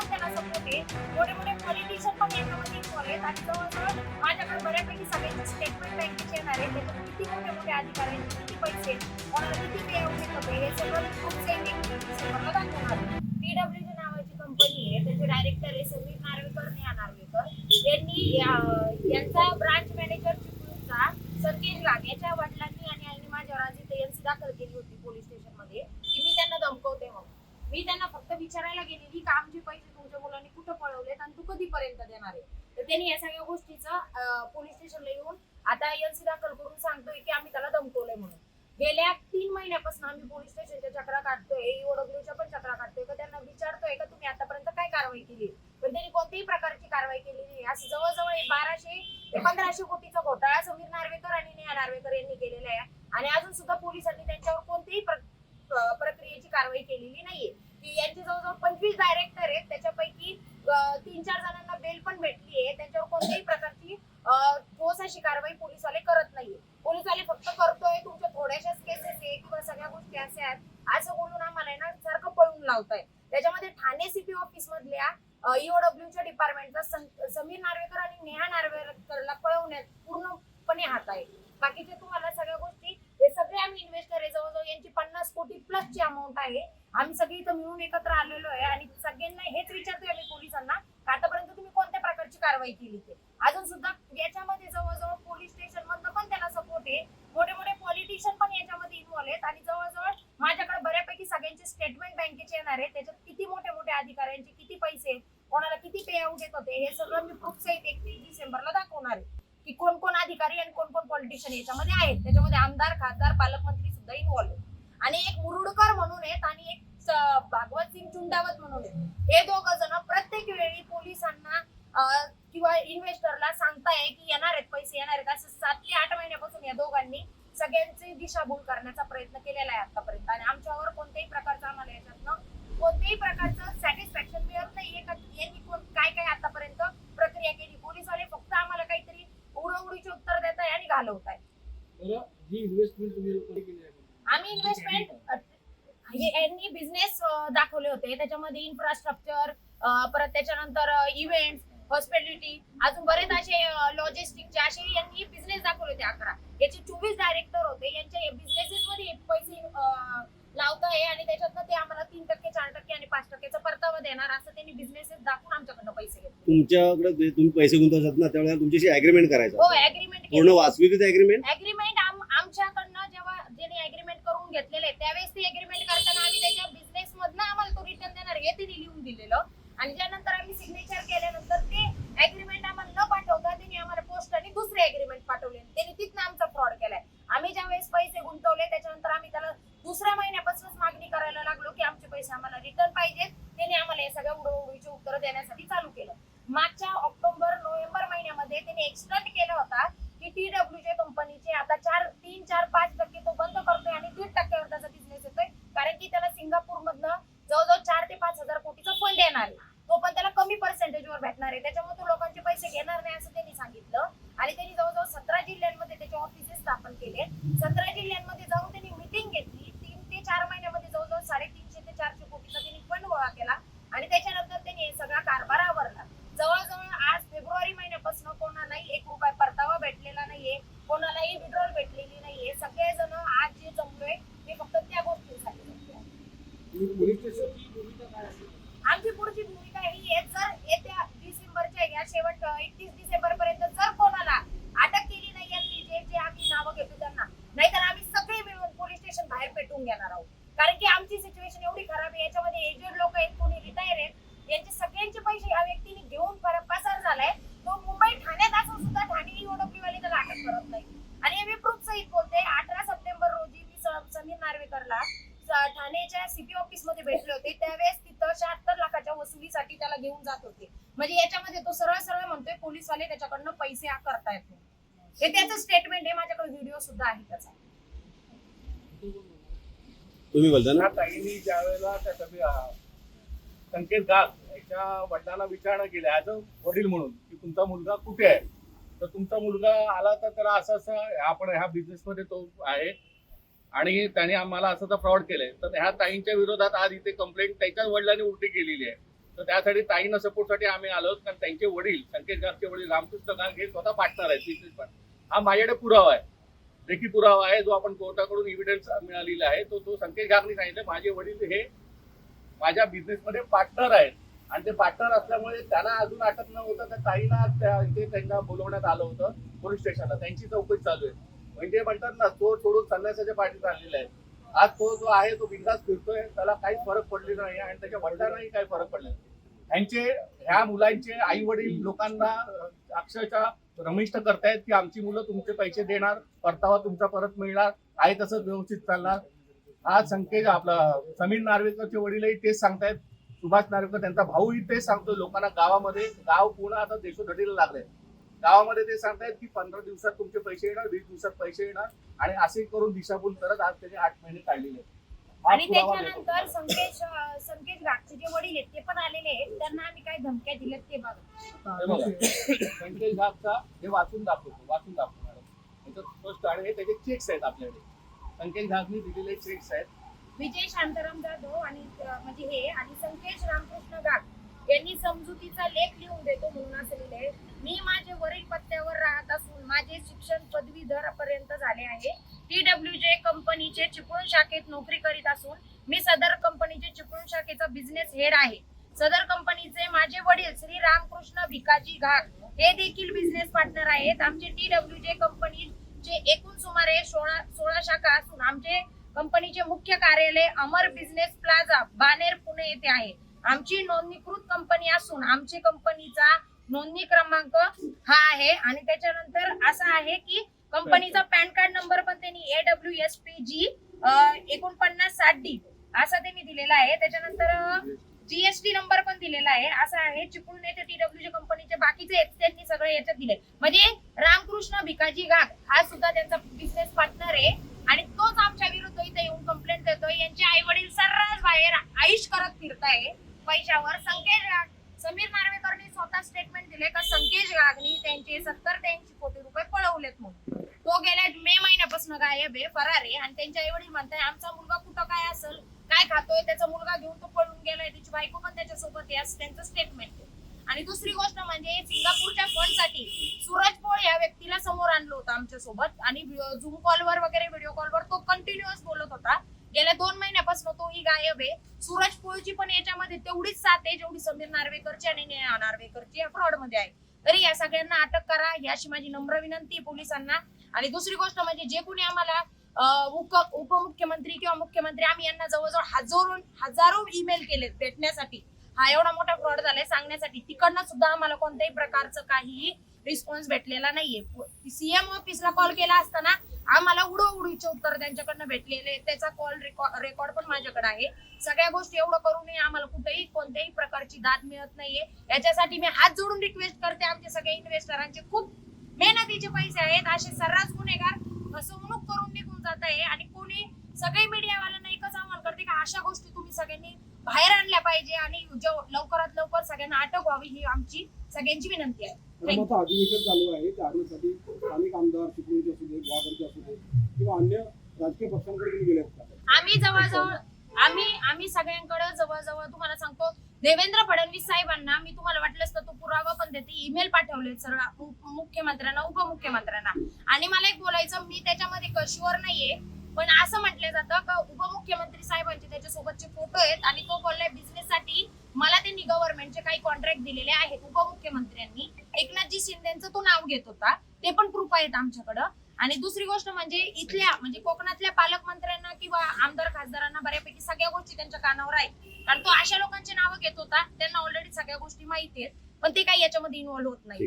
त्याला सपोर्ट आहे मोठे मोठे पॉलिटिशियन पण याच्यामध्ये इन्व्हॉल्व आहेत आणि जवळजवळ माझ्याकडे बऱ्यापैकी स्टेटमेंट बँकेचे येणार त्याच्यात किती मोठे मोठे अधिकार आहेत किती पैसे कोणाला किती पे आउट होते हे सगळं खूप सेविंग डिसेंबरला दाखवणार पीडब्ल्यूडी नावाची कंपनी आहे त्याचे डायरेक्टर आहे समीर नार्वेकर नेहा नार्वेकर यांनी या- यांचा ब्रांच मॅनेजर चिपळूणचा संकेत लाग याच्या वडिलांनी आणि आईने माझ्यावर आज इथे एनसी दाखल केली होती पोलीस स्टेशनमध्ये की मी त्यांना धमकवते म्हणून मी त्यांना फक्त विचारायला गेलेली का आमचे पैसे तुमच्या मुलांनी कुठं पळवलेत आणि तू कधीपर्यंत देणार आहे तर त्यांनी या गोष्टीचा पोलीस स्टेशनला येऊन आता एनसी दाखल करून सांगतोय की आम्ही त्याला दमकवलंय म्हणून. गेल्या तीन महिन्यापासून आम्ही पोलीस स्टेशनच्या चक्रा काढतोय ईओडब्ल्यूच्या पण चक्रा काढतोय का त्यांना विचारतोय का तुम्ही आतापर्यंत काय कारवाई केली? पण त्यांनी कोणत्याही प्रकारची कारवाई केली नाही. असं जवळजवळ बाराशे ते पंधराशे कोटीचा घोटाळा समीर नार्वेकर आणि नेहा नार्वेकर यांनी केलेला आहे. आणि अजून सुद्धा पोलिसांनी त्यांच्यावर कोणतीही प्रक्रियेची कारवाई केलेली नाहीये. की यांचे जवळजवळ पंचवीस डायरेक्ट आहेत त्याच्यापैकी अं, तीन चार जणांना बेल पण भेटली आहे त्यांच्यावर कोणत्याही प्रकारची अं, ठोस अशी कारवाई पोलिसवाले करत नाहीये पोलिसवाले फक्त करतोय तुमच्या थोड्याशाच केसेस आहे किंवा सगळ्या गोष्टी अशा आहेत असं बोलून आम्हाला आहे ना सारखं पळून लावताय त्याच्यामध्ये ठाणे सीपी ऑफिस मधल्या ईओडब्ल्यूच्या डिपार्टमेंटचा समीर नार्वेकर आणि नेहा नार्वेकरला पळवण्यात पूर्णपणे हात आहे बाकीचे तुम्हाला सगळ्या गोष्टी हे सगळे आम्ही इन्व्हेस्टर आहे जवळजवळ यांची पन्नास कोटी प्लसची अमाऊंट आहे आम्ही सगळी इथं मिळून एकत्र आलेलो आहे आणि सगळ्यांना हेच विचारतोय आम्ही पोलिसांना का आतापर्यंत तुम्ही कोणत्या प्रकारची कारवाई केली ते? अजून सुद्धा याच्यामध्ये जवळजवळ पोलीस स्टेशन मधनं पण त्याला सपोर्ट आहे. मोठे मोठे पॉलिटिशियन पण याच्यामध्ये इन्व्हॉल्व आहेत आणि जवळजवळ माझ्याकडे बऱ्यापैकी सगळ्यांचे स्टेटमेंट बँकेचे येणार आहे त्याच्यात किती मोठे मोठे अधिकाऱ्यांचे किती पैसे कोणाला किती पे आउट येत होते हे सगळं मी प्रूफ सहित एकतीस डिसेंबरला दाखवणार आहे. की कोण कोण अधिकारी आणि कोण कोण पॉलिटिशियन याच्यामध्ये आहेत. त्याच्यामध्ये आमदार खासदार पालकमंत्री सुद्धा इन्व्हॉल्व आहेत. आणि एक मुरुडकर म्हणून आहेत आणि एक भागवत सिंग चुंडावत म्हणून आहेत. हे दोघ जण प्रत्येक वेळी पोलिसांना किंवा इन्व्हेस्टरला सांगताय की येणार आहेत पैसे येणार आहेत. असं सात ते आठ महिन्यापासून या दोघांनी सगळ्यांची दिशाभूल करण्याचा प्रयत्न केलेला आहे आतापर्यंत. आणि आमच्यावर कोणत्याही प्रकारचं आम्हाला याच्यातनं कोणत्याही प्रकारचं सॅटिस्फॅक्शन मिळत नाहीये का यांनी कोण काय काय आतापर्यंत प्रक्रिया केली? पोलिसवाले फक्त आम्हाला काहीतरी उडवडीची उत्तर देत आहे आणि घालवत आहे बरं इन्व्हेस्टमेंट तुम्ही केली आहे आम्ही इन्व्हेस्टमेंट यांनी बिझनेस दाखवले होते. त्याच्यामध्ये इन्फ्रास्ट्रक्चर परत त्याच्यानंतर इव्हेंट हॉस्पिटॅलिटी अजून बरेच असे लॉजिस्टिकचे असे यांनी बिझनेस दाखवले होते अकरा. याचे चोवीस डायरेक्टर होते. यांच्या बिझनेसेस मध्ये पैसे अं, लावताय आणि त्याच्यातनं ते आम्हाला तीन टक्के चार टक्के आणि पाच टक्क्याचा परतावा देणार असं त्यांनी बिझनेसेस दाखवून आमच्याकडनं पैसे घेतले. तुमच्याकडे तुम्ही पैसे गुंतवतात ना त्यावेळेला तुमच्याशी अग्रीमेंट करायचं हो अग्रीमेंट पूर्ण वाचवी अग्रीमेंट अग्रीमेंट आमच्याकडनं करून घेतलेले. आहे, त्यावेळेस ते अग्रीमेंट करताना आम्ही त्याच्या बिझनेस मधनं आम्हाला तो रिटर्न देणार. हे त्यांनी लिहून दिलेलं. आणि त्यानंतर आम्ही सिग्नेचर केल्यानंतर ते अग्रीमेंट आम्हाला न पाठवता त्यांनी आम्हाला पोस्टाने दुसरे अग्रीमेंट पाठवले. त्यांनी तिथनं आमचा फ्रॉड केलाय. आम्ही ज्या वेळेस पैसे गुंतवले त्याच्यानंतर आम्ही त्याला दुसऱ्या महिन्यापासूनच मागणी करायला लागलो की आमचे पैसे आम्हाला रिटर्न पाहिजेत. त्यांनी आम्हाला या सगळ्या उडवडीची उत्तरं देण्यासाठी चालू केलं. मागच्या ऑक्टोबर नोव्हेंबर महिन्यामध्ये त्यांनी एक्सटेंड केला होता की टी डब्ल्यूच्या कंपनीचे आता चार तीन चार पाच ahorita yo स- ठाण्याच्या सीपी ऑफिसमध्ये भेटले होते. त्यावेळेस तिथं शहात्तर लाखाच्या वसुलीसाठी त्याला घेऊन जात होते. म्हणजे याच्यामध्ये तो सरळ सरळ म्हणतोय पोलीसवाले त्याच्याकडनं पैसे करतायत म्हणून. हे त्याचं स्टेटमेंट आहे. माझ्याकडे व्हिडिओ सुद्धा आहे त्याचा. तुम्ही बोलता ना? ताईंनी ज्या वेळेला त्या सगळी अं, संकेत गाग याच्या वडिलांना विचारणा केली ऍज अ वडील म्हणून की तुमचा मुलगा कुठे आहे? तर तुमचा मुलगा आला तर त्याला असं असं आपण ह्या बिझनेस मध्ये तो आहे. आणि त्याने आम्हाला असं तर फ्रॉड केलंय. तर ह्या ताईंच्या विरोधात आज इथे कंप्लेंट त्याच्याच वडिलांनी उलटी केलेली आहे. तर त्यासाठी ताईंना सपोर्टसाठी आम्ही आलो कारण त्यांचे वडील संकेत गागचे वडील रामकृष्ण गांग हे स्वतः पार्टनर आहेत. business partner. हा माझ्याकडे पुरावा आहे. लेखी पुरावा आहे. जो आपण कोर्टाकडून इव्हिडन्स मिळालेला आहे तो तो संकेत गांगने सांगितलं माझे वडील हे माझ्या बिझनेसमध्ये पार्टनर आहेत. आणि ते पार्टनर असल्यामुळे त्यांना अजून अटक न होतं तर ताईंना त्या इथे त्यांना बोलवण्यात आलं होतं. पोलीस स्टेशनला त्यांची चौकशी चालू आहे. म्हणजे म्हणतात ना तो सोडून संन्यासाच्या पाठीत आलेला आहे. आज तो जो आहे तो बिंदास फिरतोय त्याला काहीच फरक पडलेला नाही आणि त्याच्या वडिलांनाही काही फरक पडला नाही. ह्यांचे ह्या मुलांचे आई वडील लोकांना अक्षरशः रमिष्ट करतायत की आमची मुलं तुमचे पैसे देणार परतावा तुमचा परत मिळणार आहे तसंच व्यवस्थित चालणार. आज संकेत आपला समीर नार्वेकरचे वडीलही तेच सांगतायत. सुभाष नार्वेकर त्यांचा भाऊही तेच सांगतो लोकांना गावामध्ये. गाव पूर्ण आता देशोधडीला लागले गावामध्ये ते सांगतायत की पंधरा दिवसात तुमचे पैसे येणार वीस दिवसात पैसे येणार आणि असे करून दिशाभूल करत आज त्याने आठ महिने काढलेले आहेत. आणि. त्याच्यानंतर संकेश संकेश गागचे जे वडील आहेत ते पण आलेले आहेत. त्यांना आम्ही काय धमक्या दिल्यात ते बघा. संकेत घाटचा हे वाचून दाखवतो वाचून दाखवतो मॅडम. स्पष्ट आणि हे त्याचे चेक्स आहेत आपल्याकडे. संकेत घाटने दिलेले चेक्स आहेत. विजय शांताराम जाधव आणि म्हणजे हे आणि संकेश रामकृष्ण गाग. यांनी समजुतीचा लेख लिहून देतो म्हणून असं लिहिलंय मी माझे वरील पत्त्यावर राहत असून माझे शिक्षण पदवीधर पर्यंत झाले आहे. टी डब्ल्यू जे कंपनीचे चिपळूण शाखेत नोकरी करीत असून मी सदर कंपनीचे चिपळूण शाखेचा बिझनेस हेड आहे. सदर कंपनीचे माझे वडील श्री रामकृष्ण भिकाजी घाग हे देखील बिझनेस पार्टनर आहेत. आमचे टी डब्ल्यू जे कंपनीचे एकूण सुमारे सोळा सोळा शाखा असून आमचे कंपनीचे मुख्य कार्यालय अमर बिझनेस प्लाझा बानेर पुणे येथे आहे. आमची नोंदणीकृत कंपनी असून आमची कंपनीचा नोंदणी क्रमांक हा आहे. आणि त्याच्यानंतर असा आहे की कंपनीचा पॅन कार्ड नंबर पण त्यांनी A W S P G एकोणपन्नास साठ डी असा त्यांनी दिलेला आहे. त्याच्यानंतर जीएसटी नंबर पण दिलेला आहे. असा आहे चिपळूण येथे टी डब्ल्यू कंपनीचे बाकीचे आहेत त्यांनी सगळे याच्यात दिले. म्हणजे रामकृष्ण भिकाजी गाग हा सुद्धा त्यांचा बिझनेस पार्टनर आहे. आणि तोच आमच्या विरुद्ध इथे येऊन कंप्लेंट देतोय. यांचे आई वडील सर्रास बाहेर आयुष करत फिरताय. पैशावर संकेश गाग समीर नार्वेकरनी स्वतः स्टेटमेंट दिले का संकेश गागनी त्यांचे सत्तर ते ऐंशी कोटी रुपये पळवलेत म्हणून. तो गेल्या मे महिन्यापासून गायब आहे फरार आहे. आणि त्यांच्या आई वडील म्हणताय आमचा मुलगा कुठं काय असेल? काय खातोय? त्याचा मुलगा घेऊन तो पळून गेलाय. त्याची बायको पण त्याच्यासोबत आहे असं त्यांचं स्टेटमेंट आहे. आणि दुसरी गोष्ट म्हणजे सिंगापूरच्या फंडसाठी सूरज पोळ या व्यक्तीला समोर आणलं होतं आमच्यासोबत आणि झूम कॉलवर वगैरे व्हिडिओ कॉलवर तो कंटिन्युअस बोलत होता. गेल्या दोन महिन्यापासून तोही गायब आहे. सूरज पोळची पण याच्यामध्ये तेवढीच साथ आहे जेवढी समीर नार्वेकरची आणि नेहा नार्वेकरची या फ्रॉडमध्ये आहे. तरी या सगळ्यांना अटक करा ही अशी माझी नम्र विनंती आहे पोलिसांना. आणि दुसरी गोष्ट म्हणजे जे कोणी आम्हाला अं, उप- उपमुख्यमंत्री किंवा मुख्यमंत्री आम्ही यांना जवळजवळ हजारो हजारो ईमेल केले भेटण्यासाठी. हा एवढा मोठा फ्रॉड झालाय सांगण्यासाठी. तिकडनं सुद्धा आम्हाला कोणत्याही प्रकारचं काही रिस्पॉन्स भेटलेला नाहीये. सीएम ऑफिसला कॉल केला असताना आम्हाला उडो उडीचे उत्तर त्यांच्याकडनं भेटलेले. त्याचा कॉल रेकॉर्ड पण माझ्याकडे आहे. सगळ्या गोष्टी एवढं करूनही आम्हाला कुठेही कोणत्याही प्रकारची दाद मिळत नाहीये. याच्यासाठी मी हात जोडून रिक्वेस्ट करते आमचे सगळे इन्व्हेस्टरांचे खूप मेहनतीचे पैसे आहेत. असे सर्रास गुन्हेगार फसवणूक करून निघून जात आहे. आणि कोणी सगळे मीडियावाल्यांना एकच आव्हान करते का अशा गोष्टी तुम्ही सगळ्यांनी बाहेर आणल्या पाहिजे आणि जो- लवकरात लवकर सगळ्यांना अटक व्हावी ही आमची सगळ्यांची विनंती आहे. आता अधिवेशन चालू आहे. अधिवेशनासाठी स्थानिक आमदार चिपळूणचे असू दे गुवाहाटीचे असू दे किंवा अन्य राजकीय पक्षांकडे तुम्ही गेले आम्ही जवळजवळ आम्ही आम्ही सगळ्यांकडे जवळजवळ तुम्हाला सांगतो देवेंद्र फडणवीस साहेबांना मी तुम्हाला वाटलंच तर तो पुरावा पण देते ईमेल पाठवले सर्व उप- मुख्यमंत्र्यांना उपमुख्यमंत्र्यांना. आणि मला एक बोलायचं मी त्याच्यामध्ये शुअर नाहीये. पण असं म्हटलं जातं का उपमुख्यमंत्री साहेबांचे त्याच्यासोबतचे फोटो आहेत आणि तो बोललाय बिझनेससाठी मला त्यांनी गव्हर्नमेंटचे काही कॉन्ट्रॅक्ट दिलेले आहेत. उपमुख्यमंत्र्यांनी एकनाथजी शिंदेचं तो नाव घेत होता. ते पण प्रूफ आहेत आमच्याकडं. आणि दुसरी गोष्ट म्हणजे इथल्या म्हणजे कोकणातल्या पालकमंत्र्यांना किंवा आमदार खासदारांना बऱ्यापैकी सगळ्या गोष्टी त्यांच्या कानावर आहेत. कारण तो अशा लोकांची नावं घेत होता. त्यांना ऑलरेडी सगळ्या गोष्टी माहिती आहेत. पण ते काही याच्यामध्ये इन्व्हॉल्व्ह होत नाही.